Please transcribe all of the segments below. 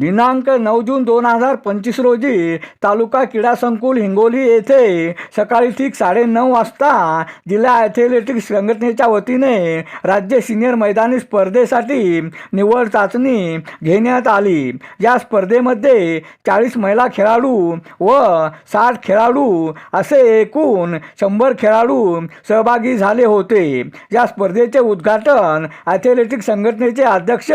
दिनांक नऊ जून दोन हजार पंचवीस रोजी तालुका क्रीडा संकुल हिंगोली येथे सकाळी ठीक साडेनऊ वाजता जिल्हा ॲथलेटिक्स संघटनेच्या वतीने राज्य सिनियर मैदानी स्पर्धेसाठी निवड चाचणी घेण्यात आली. या स्पर्धेमध्ये चाळीस महिला खेळाडू व साठ खेळाडू असे एकूण शंभर खेळाडू सहभागी झाले होते. या स्पर्धेचे उद्घाटन ॲथलेटिक्स संघटनेचे अध्यक्ष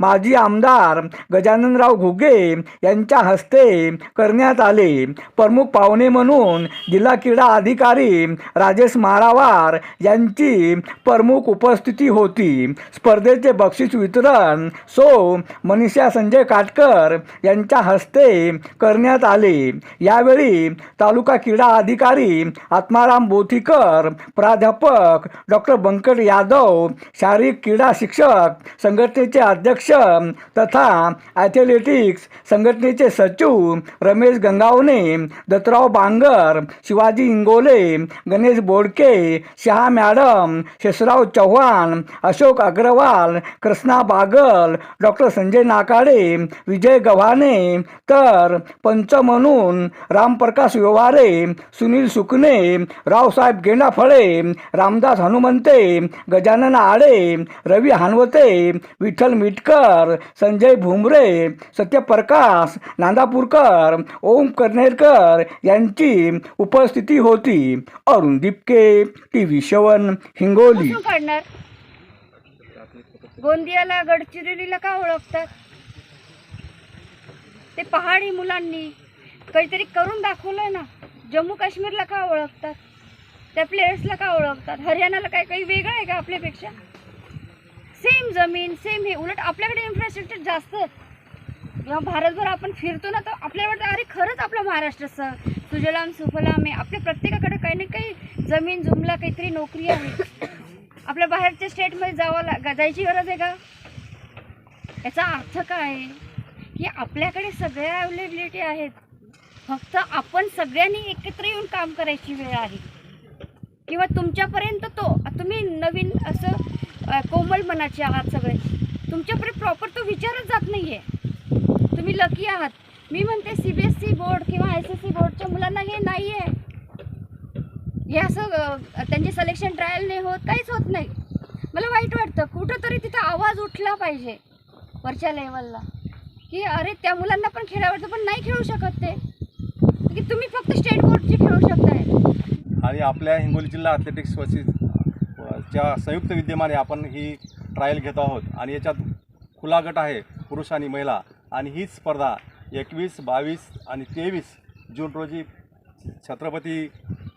माजी आमदार गजानन गजाननराव घुगे यांच्या हस्ते करण्यात आले. प्रमुख पाहुणे म्हणून जिल्हा क्रीडा अधिकारी राजेश माळावार यांची प्रमुख उपस्थिती होती. स्पर्धेचे बक्षीस वितरण सो मनीषा संजय काटकर यांच्या हस्ते करण्यात आले. यावेळी तालुका क्रीडा अधिकारी आत्माराम बोथीकर प्राध्यापक डॉक्टर बंकट यादव शारीरिक क्रीडा शिक्षक संघटनेचे अध्यक्ष तथा ॲथलेटिक्स संघटनेचे सचिव रमेश गंगावणे दत्तराव बांगर शिवाजी इंगोले गणेश बोडके शहा मॅडम शेषराव चव्हाण अशोक अग्रवाल कृष्णा बागल डॉक्टर संजय नाकाडे विजय गव्हाणे तर पंच म्हणून रामप्रकाश व्यवहारे सुनील सुकणे रावसाहेब गेंडाफळे रामदास हनुमंते गजानन आडे रवी हानवते विठ्ठल मिटकर संजय भुमरे सत्य प्रकाश नांदापूरकर ओम कर्नेरकर यांची उपस्थिती होती. अरुण दिपके टी व्ही शवन हिंगोली. काढणार? गोंदियाला गडचिरोलीला का ओळखतात? ते पहाडी मुलांनी काहीतरी करून दाखवलंय ना. जम्मू काश्मीरला का ओळखतात? त्या प्लेयर्सला का ओळखतात? हरियाणाला काय काही वेगळं आहे का आपल्यापेक्षा? सेम जमीन सेम हे. उलट आपल्याकडे इन्फ्रास्ट्रक्चर जास्त आहे. जेव्हा भारतभर आपण फिरतो ना तर आपल्याला वाटतं अरे खरंच आपला महाराष्ट्र स- सुजलाम सुफलाम आहे. आपल्या प्रत्येकाकडे काही ना काही जमीन जुमला काहीतरी नोकरी आहे. आपल्या बाहेरच्या स्टेटमध्ये जावं लाग जायची गरज आहे का? याचा अर्थ काय? आहे की आपल्याकडे सगळ्या अवेलेबिलिटी आहेत. फक्त आपण सगळ्यांनी एकत्र येऊन काम करायची वेळ आहे. किंवा तुमच्यापर्यंत तो तुम्ही नवीन असं कोमल मनाचे आहात सगळे. तुमच्यापर्यंत प्रॉपर तो विचारच जात नाही आहे तुम्ही लकी आहात. मी म्हणते C B S C board किंवा आय एस सी बोर्डच्या मुलांना हे नाही आहे हे असं त्यांचे सिलेक्शन ट्रायल नाही होत काहीच होत नाही. मला वाईट वाटतं कुठंतरी तिथं आवाज उठला पाहिजे वरच्या लेवलला की अरे त्या मुलांना पण खेळावं पण नाही खेळू शकत ते. की तुम्ही फक्त स्टेट बोर्डची खेळू शकताय. आणि आपल्या हिंगोली जिल्हा ॲथलेटिक्स वसी च्या संयुक्त विद्यमाने आपण ही ट्रायल घेत आहोत आणि याच्यात खुला गट आहे पुरुष आणि महिला आणि हीच स्पर्धा एकवीस बावीस आणि तेवीस जून रोजी छत्रपती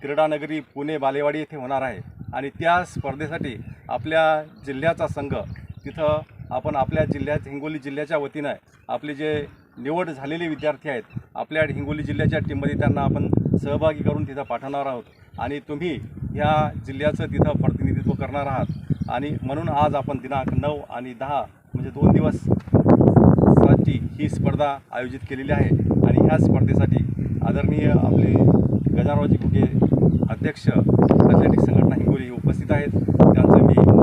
क्रीडानगरी पुणे बालेवाडी येथे होणार आहे. आणि त्या स्पर्धेसाठी आपल्या जिल्ह्याचा संघ तिथं आपण आपल्या जिल्ह्यात हिंगोली जिल्ह्याच्या वतीनं आपले जे निवड झालेले विद्यार्थी आहेत आपल्या हिंगोली जिल्ह्याच्या टीममध्ये त्यांना आपण सहभागी करून तिथं पाठवणार आहोत. आणि तुम्ही ह्या जिल्ह्याचं तिथं प्रतिनिधित्व करणार आहात. आणि म्हणून आज आपण दिनांक नऊ आणि दहा म्हणजे दोन दिवस साठी ही स्पर्धा आयोजित केलेली आहे आणि ह्या स्पर्धेसाठी आदरणीय आपले गजानरावजी घुगे अध्यक्ष ॲथलेटिक्स संघटना हिंगोली उपस्थित आहेत. त्यांचं मी